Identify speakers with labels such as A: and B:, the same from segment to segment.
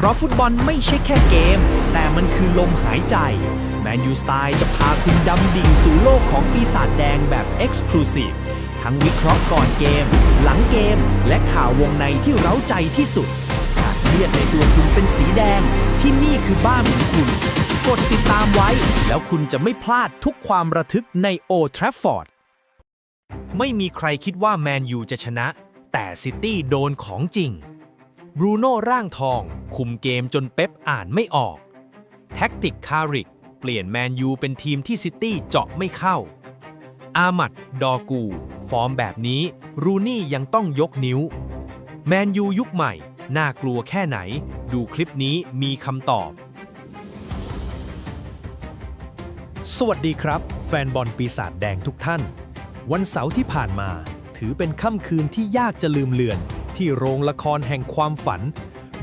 A: เพราะฟุตบอลไม่ใช่แค่เกม แต่มันคือลมหายใจ แมนยูสไตล์จะพาคุณดำดิ่งสู่โลกของปีศาจแดงแบบ Exclusive ทั้งวิเคราะห์ก่อนเกม หลังเกม และข่าววงในที่เร้าใจที่สุดหากเลือดในตัวคุณเป็นสีแดง ที่นี่คือบ้านของคุณ กดติดตามไว้ แล้วคุณจะไม่พลาดทุกความระทึกในโอทราฟฟอร์ด
B: ไม่มีใครคิดว่าแมนยูจะชนะ แต่ซิตี้โดนของจริง บรูโน่ร่างทอง คุมเกมจนเป๊ปอ่านไม่ออก แท็กติกคาริก เปลี่ยนแมนยูเป็นทีมที่ซิตี้เจาะไม่เข้า อามัด ดอกู ฟอร์มแบบนี้ รูนี่ยังต้องยกนิ้ว แมนยูยุคใหม่ น่ากลัวแค่ไหน ดูคลิปนี้มีคำตอบ
C: สวัสดีครับ แฟนบอลปีศาจแดงทุกท่าน วันเสาร์ที่ผ่านมา ถือเป็นค่ำคืนที่ยากจะลืมเลือน ที่โรงละครแห่งความฝัน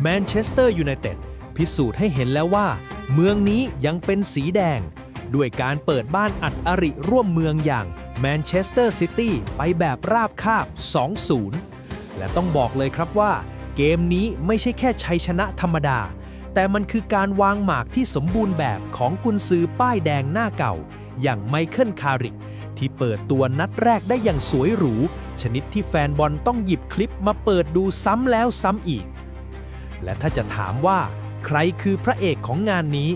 C: แมนเชสเตอร์ยูไนเต็ดพิสูจน์ให้เห็นแล้วว่า เมืองนี้ยังเป็นสีแดง ด้วยการเปิดบ้านอัดอริร่วมเมืองอย่างแมนเชสเตอร์ซิตี้ไปแบบราบคาบ 2-0 และต้องบอกเลยครับว่า เกมนี้ไม่ใช่แค่ชัยชนะธรรมดา แต่มันคือการวางหมากที่สมบูรณ์แบบของกุนซือป้ายแดงหน้าเก่า อย่างไมเคิลคาริก ที่เปิดตัวนัดแรกได้อย่างสวยหรู ชนิดที่แฟนบอลต้องหยิบคลิปมาเปิดดูซ้ำแล้วซ้ำอีก และถ้าจะถามว่า ใครคือพระเอกของงานนี้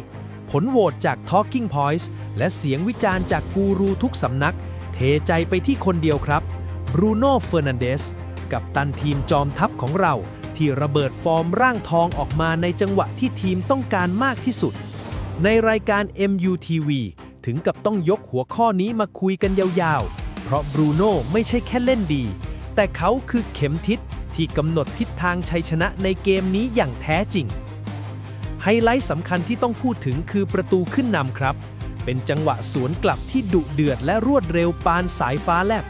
C: ผลโหวตจาก Talking Points และเสียงวิจารณ์จากกูรูทุกสำนัก เทใจไปที่คนเดียวครับบรูโน่เฟอร์นันเดสกับตันทีมจอมทัพของเราที่ระเบิดฟอร์มร่างทองออกมาในจังหวะที่ทีมต้องการมากที่สุด ในรายการ MUTV ถึงกับต้องยกหัวข้อนี้มาคุยกันยาวๆ เพราะบรูโน่ไม่ใช่แค่เล่นดี แต่เขาคือเข็มทิศที่กำหนดทิศทางชัยชนะในเกมนี้อย่างแท้จริง ไฮไลท์สำคัญที่ต้องพูดถึงคือประตูขึ้นนำครับ เป็นจังหวะสวนกลับที่ดุเดือดและรวดเร็วปานสายฟ้าแลบ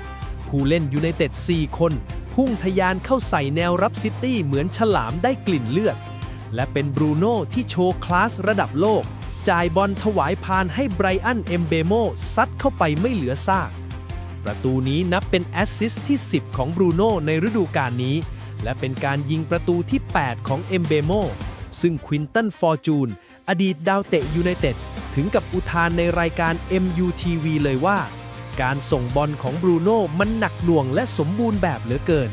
C: ผู้เล่นยูไนเต็ด 4 คน พุ่งทะยานเข้าใส่แนวรับซิตี้เหมือนฉลามได้กลิ่นเลือด และเป็นบรูโน่ที่โชว์คลาสระดับโลก จ่ายบอลถวายพานให้ไบรอันเอมเบโมซัดเข้าไปไม่เหลือซาก ประตูนี้นับเป็นแอสซิสต์ที่ 10 ของบรูโน่ในฤดูกาลนี้ และเป็นการยิงประตูที่ 8 ของเอมเบโมซึ่งควินตันฟอร์จูน อดีตดาวเตะยูไนเต็ด ถึงกับอุทานในรายการ MUTV เลยว่า การส่งบอลของบรูโน่มันหนักหน่วงและสมบูรณ์แบบเหลือเกิน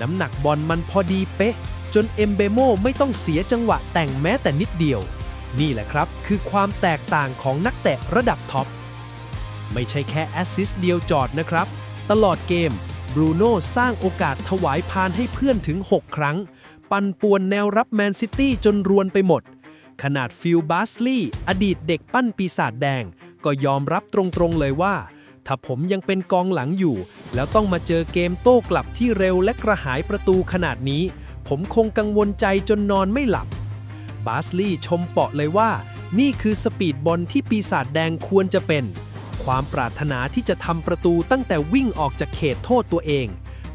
C: น้ำหนักบอลมันพอดีเป๊ะ จนเอมเบโมไม่ต้องเสียจังหวะแต่งแม้แต่นิดเดียว นี่แหละครับ คือความแตกต่างของนักเตะระดับท็อป ไม่ใช่แค่แอสซิสต์เดียวจอดนะครับ ตลอดเกมบรูโน่สร้างโอกาสถวายพานให้เพื่อนถึง 6 ครั้ง ปั่นป่วนแนวรับแมนซิตี้จนรวนไปหมด ขนาดฟิลบาสลีย์อดีตเด็กปั้นปีศาจแดง ก็ยอมรับตรงๆเลยว่า ถ้าผมยังเป็นกองหลังอยู่ แล้วต้องมาเจอเกมโต้กลับที่เร็วและกระหายประตูขนาดนี้ ผมคงกังวลใจจนนอนไม่หลับ บาสลีย์ชมเปาะเลยว่า นี่คือสปีดบอลที่ปีศาจแดงควรจะเป็น ความปรารถนาที่จะทำประตูตั้งแต่วิ่งออกจากเขตโทษตัวเอง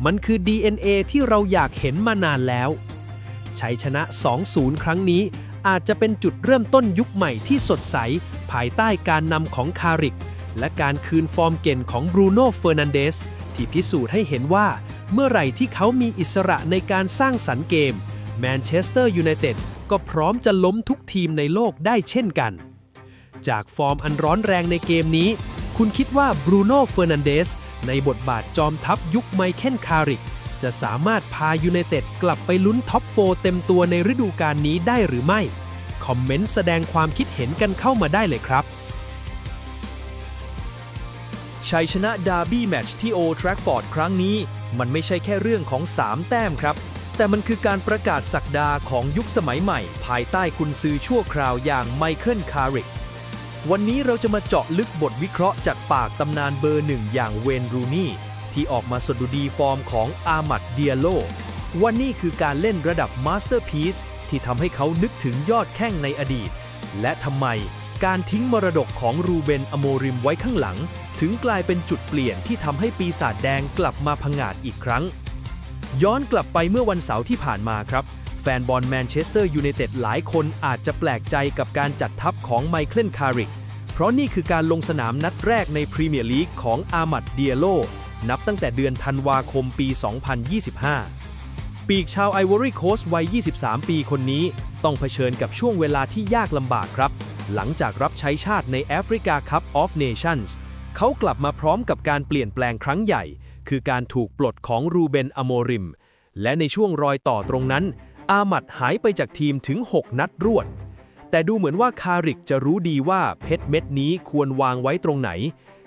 C: มันคือ DNA ที่เราอยากเห็นมานานแล้วชัยชนะ 2-0 ครั้งนี้อาจจะเป็นจุดเริ่มต้นยุคใหม่ที่สดใส ภายใต้การนำของคาริก และการคืนฟอร์มเก่นของบรูโน่เฟอร์นันเดสที่พิสูจน์ให้เห็นว่า เมื่อไหร่ที่เขามีอิสระในการสร้างสรรค์เกม แมนเชสเตอร์ยูไนเต็ดก็พร้อมจะล้มทุกทีมในโลกได้เช่นกัน จากฟอร์มอันร้อนแรงในเกมนี้ คุณคิดว่าบรูโน่เฟอร์นันเดสในบทบาทจอมทัพยุคไมเคิลคาริก จะสามารถพายูไนเต็ดกลับไปลุ้นท็อปโฟเต็มตัวในฤดูกาลนี้ได้หรือไม่ คอมเมนต์แสดงความคิดเห็นกันเข้ามาได้เลยครับ
A: ชัยชนะดาร์บี้แมตช์ที่โอทรั f ฟอร์ดครั้งนี้ มันไม่ใช่แค่เรื่องของ 3 แต้มครับ แต่มันคือการประกาศสักดาของยุคสมัยใหม่ ภายใต้คุณซือชั่วคราวอย่างไมเคิลคาริกวันนี้เราจะมาเจาะลึกบทวิเคราะห์จากปากตำนานเบอร์หนึ่งอย่างเวนรูนี่ที่ออกมาสดุดีฟอร์มของอามัดเดียโลว่านี่คือการเล่นระดับมาสเตอร์พีซที่ทำให้เขานึกถึงยอดแข้งในอดีต และทำไมการทิ้งมรดกของรูเบนอโมริมไว้ข้างหลัง ถึงกลายเป็นจุดเปลี่ยนที่ทำให้ปีศาจแดงกลับมาพังงาดอีกครั้ง ย้อนกลับไปเมื่อวันเสาร์ที่ผ่านมาครับ แฟนบอลแมนเชสเตอร์ยูไนเต็ดหลายคนอาจจะแปลกใจกับการจัดทัพของไมเคิลคาริก เพราะนี่คือการลงสนามนัดแรกในพรีเมียร์ลีกของอามัดเดียโล นับตั้งแต่เดือนธันวาคมปี 2025 ปีกชาวไอวอรี่โคสต์วัย 23 ปีคนนี้ ต้องเผชิญกับช่วงเวลาที่ยากลำบากครับ หลังจากรับใช้ชาติในแอฟริกาคัพออฟเนชั่นส์เขากลับมาพร้อมกับการเปลี่ยนแปลงครั้งใหญ่ คือการถูกปลดของรูเบนอโมริม และในช่วงรอยต่อตรงนั้น อามัดหายไปจากทีมถึง 6 นัดรวด แต่ดูเหมือนว่าคาริกจะรู้ดีว่าเพชรเม็ดนี้ควรวางไว้ตรงไหน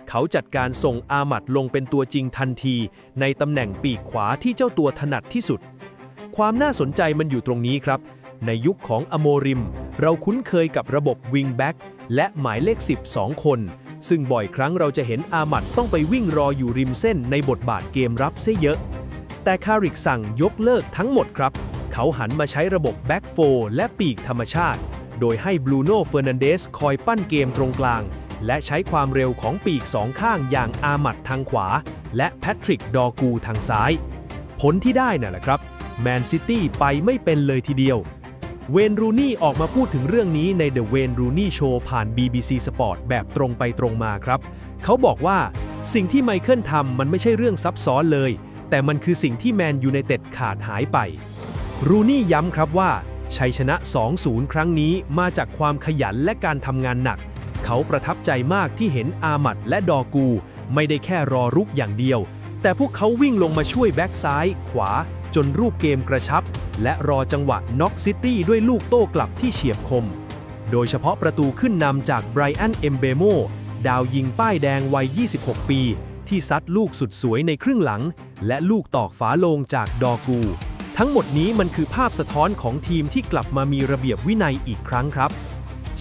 A: เขาจัดการส่งอามัดลงเป็นตัวจริงทันที ในตำแหน่งปีกขวาที่เจ้าตัวถนัดที่สุด ความน่าสนใจมันอยู่ตรงนี้ครับ ในยุคของอโมริม เราคุ้นเคยกับระบบวิงแบ็กและหมายเลข 10 2 คน ซึ่งบ่อยครั้งเราจะเห็นอามัดต้องไปวิ่งรออยู่ริมเส้นในบทบาทเกมรับเสียเยอะ แต่คาริกสั่งยกเลิกทั้งหมดครับ เขาหันมาใช้ระบบแบ็กโฟและปีกธรรมชาติ โดยให้บรูโน่เฟอร์นันเดสคอยปั้นเกมตรงกลาง และใช้ความเร็วของปีกสองข้างอย่างอามัดทางขวา และแพทริกดอกูทางซ้าย ผลที่ได้น่ะแหละครับแมนซิตี้ไปไม่เป็นเลยทีเดียว เวนรูนี่ออกมาพูดถึงเรื่องนี้ใน The Wayne Rooney Show ผ่าน BBC Sport แบบตรงไปตรงมาครับ เขาบอกว่าสิ่งที่ไมเคิลทำมันไม่ใช่เรื่องซับซ้อนเลย แต่มันคือสิ่งที่แมนยูไนเต็ดขาดหายไป รูนี่ย้ำครับว่าชัยชนะ 2-0 ครั้งนี้มาจากความขยันและการทำงานหนัก เขาประทับใจมากที่เห็นอามัดและดอกู ไม่ได้แค่รอรุกอย่างเดียว แต่พวกเขาวิ่งลงมาช่วยแบ็กซ้าย ขวา จนรูปเกมกระชับ และรอจังหวะน็อกซิตี้ด้วยลูกโต้กลับที่เฉียบคม โดยเฉพาะประตูขึ้นนำจากไบรอันเอมเบโมดาวยิงป้ายแดงวัย 26 ปี ที่ซัดลูกสุดสวยในครึ่งหลัง และลูกตอกฝาโลงจากดอกู ทั้งหมดนี้มันคือภาพสะท้อนของทีมที่กลับมามีระเบียบวินัยอีกครั้งครับ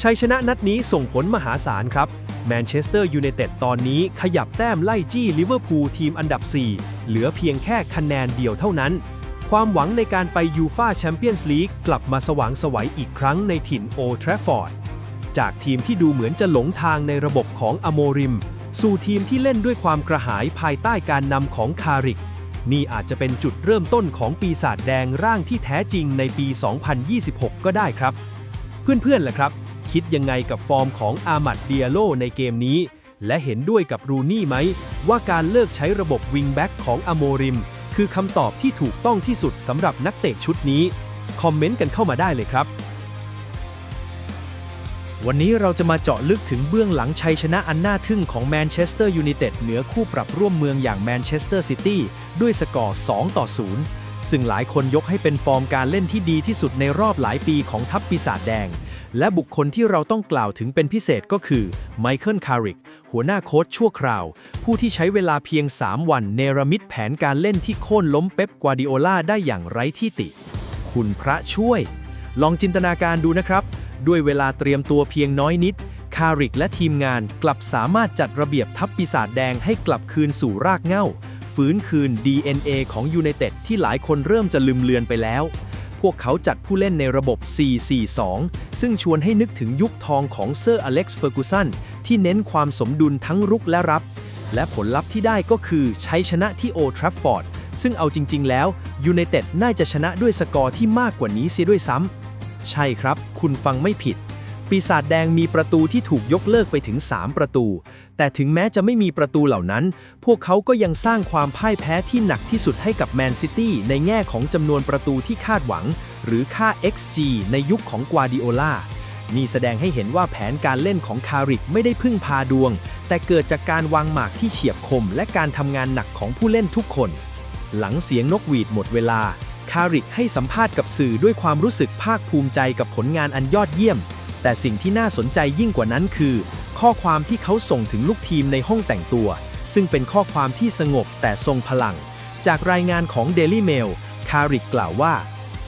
A: ชัยชนะนัดนี้ส่งผลมหาศาลครับแมนเชสเตอร์ยูไนเต็ดตอนนี้ขยับแต้มไล่จี้ลิเวอร์พูลทีมอันดับ 4 เหลือเพียงแค่คะแนนเดียวเท่านั้น ความหวังในการไปยูฟาแชมเปี้ยนส์ลีกกลับมาสว่างสวัยอีกครั้งในถิ่นโอทราฟอร์ด จากทีมที่ดูเหมือนจะหลงทางในระบบของอโมริม สู่ทีมที่เล่นด้วยความกระหายภายใต้การนำของคาริก นี่อาจจะเป็นจุดเริ่มต้นของปีศาจแดงร่างที่แท้จริงในปี 2026 ก็ได้ครับ เพื่อนๆล่ะครับ คิดยังไงกับฟอร์มของอามัดเดียโลในเกมนี้ และเห็นด้วยกับรูนี่ไหมว่าการเลิกใช้ระบบวิงแบ็กของอโมริม คือคำตอบที่ถูกต้องที่สุดสำหรับนักเตะชุดนี้ คอมเมนต์กันเข้ามาได้เลยครับ
C: วันนี้เราจะมาเจาะลึกถึงเบื้องหลังชัยชนะอันน่าทึ่งของแมนเชสเตอร์ยูไนเต็ดเหนือคู่ปรับร่วมเมืองอย่างแมนเชสเตอร์ซิตี้ด้วยสกอร์ 2 ต่อ 0 ซึ่งหลายคนยกให้เป็นฟอร์มการเล่นที่ดีที่สุดในรอบหลายปีของทัพปีศาจแดง และบุคคลที่เราต้องกล่าวถึงเป็นพิเศษก็คือไมเคิลคาริกหัวหน้าโค้ชชั่วคราว ผู้ที่ใช้เวลาเพียง 3 วันเนรมิตแผนการเล่นที่โค่นล้มเป๊ปกวาดิโอลาได้อย่างไร้ที่ติ คุณพระช่วย ลองจินตนาการดูนะครับ ด้วยเวลาเตรียมตัวเพียงน้อยนิด คาริกและทีมงานกลับสามารถจัดระเบียบทัพปีศาจแดงให้กลับคืนสู่รากเหง้า ฟื้นคืน DNA ของยูไนเต็ดที่หลายคนเริ่มจะลืมเลือนไปแล้ว พวกเขาจัดผู้เล่นในระบบ 4-4-2 ซึ่งชวนให้นึกถึงยุคทองของเซอร์อเล็กซ์เฟอร์กูสันที่เน้นความสมดุลทั้งรุกและรับ และผลลัพธ์ที่ได้ก็คือใชัยชนะที่โอทรัฟฟอร์ด ซึ่งเอาจริง ๆ แล้วยูไนเต็ดน่าจะชนะด้วยสกอร์ที่มากกว่านี้เสียด้วยซ้ำ ใช่ครับ คุณฟังไม่ผิด ปีศาจแดงมีประตูที่ถูกยกเลิกไปถึง 3 ประตู แต่ถึงแม้จะไม่มีประตูเหล่านั้น พวกเขาก็ยังสร้างความพ่ายแพ้ที่หนักที่สุดให้กับแมนซิตี้ในแง่ของจำนวนประตูที่คาดหวัง หรือค่า XG ในยุคของกวาดิโอลานี่แสดงให้เห็นว่าแผนการเล่นของคาริกไม่ได้พึ่งพาดวง แต่เกิดจากการวางหมากที่เฉียบคม และการทำงานหนักของผู้เล่นทุกคน หลังเสียงนกหวีดหมดเวลา คาริกให้สัมภาษณ์กับสื่อด้วยความรู้สึกภาคภูมิใจกับผลงานอันยอดเยี่ยม แต่สิ่งที่น่าสนใจยิ่งกว่านั้นคือ ข้อความที่เขาส่งถึงลูกทีมในห้องแต่งตัว ซึ่งเป็นข้อความที่สงบแต่ทรงพลัง จากรายงานของ Daily Mail คาริกกล่าวว่า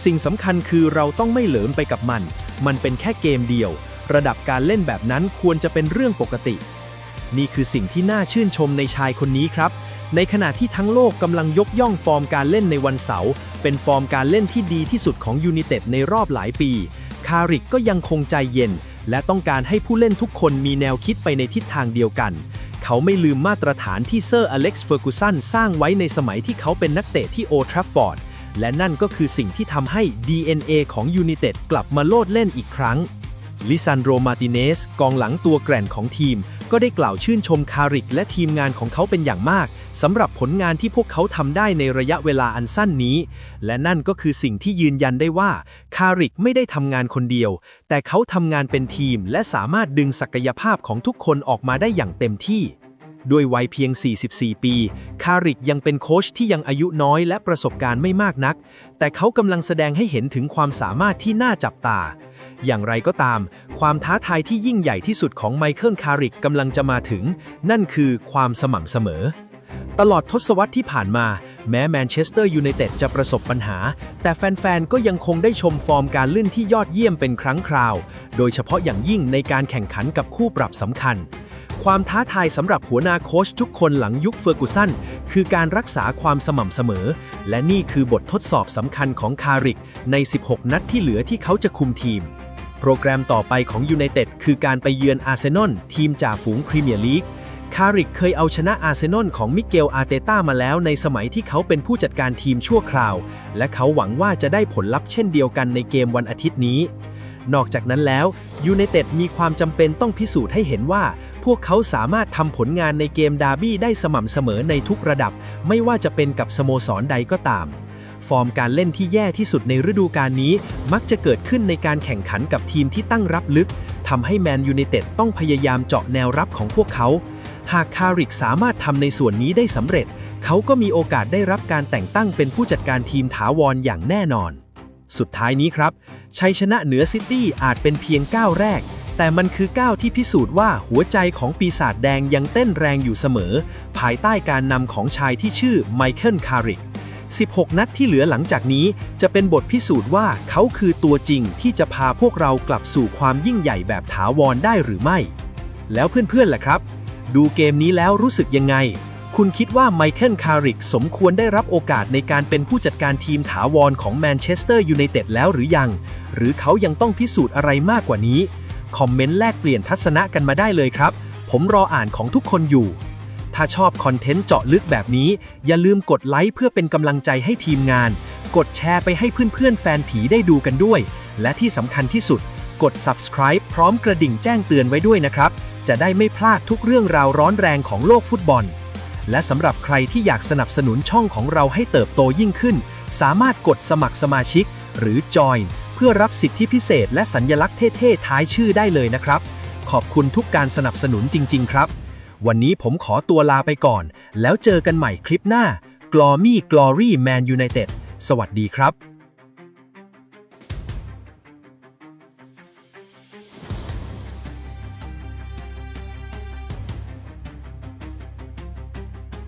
C: สิ่งสำคัญคือเราต้องไม่เหลิมไปกับมัน มันเป็นแค่เกมเดียว ระดับการเล่นแบบนั้นควรจะเป็นเรื่องปกติ นี่คือสิ่งที่น่าชื่นชมในชายคนนี้ครับ ในขณะที่ทั้งโลกกำลังยกย่องฟอร์มการเล่นในวันเสาร์เป็นฟอร์มการเล่นที่ดีที่สุดของยู i นเต็ดในรอบหลายปี คาริกก็ยังคงใจเย็น และต้องการให้ผู้เล่นทุกคนมีแนวคิดไปในทิศทางเดียวกัน เขาไม่ลืมมาตรฐานที่เซอร์อเล็กซ์เฟอร์กูสันสร้างไว้ในสมัยที่เขาเป็นนักเตะที่โอทราฟฟอร์ด และนั่นก็คือสิ่งที่ทำให้ DNA ของยูไนเต็ดกลับมาโลดเล่นอีกครั้งลิซันโดมาติเนสกองหลังตัวแกร่งของทีม ก็ได้กล่าวชื่นชมคาริกและทีมงานของเขาเป็นอย่างมากสำหรับผลงานที่พวกเขาทำได้ในระยะเวลาอันสั้นนี้ และนั่นก็คือสิ่งที่ยืนยันได้ว่า คาริกไม่ได้ทำงานคนเดียว แต่เขาทำงานเป็นทีมและสามารถดึงศักยภาพของทุกคนออกมาได้อย่างเต็มที่ ด้วยวัยเพียง 44 ปี คาริกยังเป็นโค้ชที่ยังอายุน้อยและประสบการณ์ไม่มากนัก แต่เขากำลังแสดงให้เห็นถึงความสามารถที่น่าจับตา อย่างไรก็ตาม ความท้าทายที่ยิ่งใหญ่ที่สุดของไมเคิลคาริกกำลังจะมาถึง นั่นคือความสม่ำเสมอ ตลอดทศวรรษที่ผ่านมา แม้แมนเชสเตอร์ยูไนเต็ดจะประสบปัญหา แต่แฟนๆ ก็ยังคงได้ชมฟอร์มการลื่นที่ยอดเยี่ยมเป็นครั้งคราว โดยเฉพาะอย่างยิ่งในการแข่งขันกับคู่ปรับสำคัญ ความท้าทายสำหรับหัวหน้าโค้ชทุกคนหลังยุคเฟอร์กูสันคือการรักษาความสม่ำเสมอ และนี่คือบททดสอบสำคัญของคาริก ใน 16 นัดที่เหลือที่เขาจะคุมทีม โปรแกรมต่อไปของยูไนเต็ดคือการไปเยือนอาร์เซนอลทีมจ่าฝูงพรีเมียร์ลีกคาริกเคยเอาชนะอาร์เซนอลของมิเกลอาร์เตต้ามาแล้วในสมัยที่เขาเป็นผู้จัดการทีมชั่วคราว และเขาหวังว่าจะได้ผลลัพธ์เช่นเดียวกันในเกมวันอาทิตย์นี้ นอกจากนั้นแล้วยูไนเต็ดมีความจำเป็นต้องพิสูจน์ให้เห็นว่า พวกเขาสามารถทำผลงานในเกมดาร์บี้ได้สม่ำเสมอในทุกระดับ ไม่ว่าจะเป็นกับสโมสรใดก็ตาม ฟอร์มการเล่นที่แย่ที่สุดในฤดูกาลนี้ มักจะเกิดขึ้นในการแข่งขันกับทีมที่ตั้งรับลึกทำให้แมนยูไนเต็ดต้องพยายามเจาะแนวรับของพวกเขา หากคาริกสามารถทำในส่วนนี้ได้สำเร็จ เขาก็มีโอกาสได้รับการแต่งตั้งเป็นผู้จัดการทีมถาวรอย่างแน่นอน สุดท้ายนี้ครับ ชัยชนะเหนือซิตี้อาจเป็นเพียงก้าวแรก แต่มันคือก้าวที่พิสูจน์ว่าหัวใจของปีศาจแดงยังเต้นแรงอยู่เสมอ ภายใต้การนำของชายที่ชื่อไมเคิลคาริก16 นัดที่เหลือหลังจากนี้จะเป็นบทพิสูจน์ว่าเขาคือตัวจริงที่จะพาพวกเรากลับสู่ความยิ่งใหญ่แบบถาวรได้หรือไม่ แล้วเพื่อนๆล่ะครับ ดูเกมนี้แล้วรู้สึกยังไง คุณคิดว่าไมเคิลคาริกสมควรได้รับโอกาสในการเป็นผู้จัดการทีมถาวรของแมนเชสเตอร์ยูไนเต็ดแล้วหรือยัง หรือเขายังต้องพิสูจน์อะไรมากกว่านี้ คอมเมนต์แลกเปลี่ยนทัศนะกันมาได้เลยครับ ผมรออ่านของทุกคนอยู่ ถ้าชอบคอนเทนต์เจาะลึกแบบนี้ อย่าลืมกดไลค์เพื่อเป็นกำลังใจให้ทีมงาน กดแชร์ไปให้เพื่อนๆแฟนผีได้ดูกันด้วย และที่สำคัญที่สุด กด subscribe พร้อมกระดิ่งแจ้งเตือนไว้ด้วยนะครับ จะได้ไม่พลาดทุกเรื่องราวร้อนแรงของโลกฟุตบอล และสำหรับใครที่อยากสนับสนุนช่องของเราให้เติบโตยิ่งขึ้น สามารถกดสมัครสมาชิก หรือ Join เพื่อรับสิทธิพิเศษ และสัญญลักษณ์เท่ๆท้ายชื่อได้เลยนะครับ ขอบคุณทุกการสนับสนุนจริง ๆ ครับ วันนี้ผมขอตัวลาไปก่อน แล้วเจอกันใหม่คลิปหน้า Glory Glory Man United สวัสดีครับ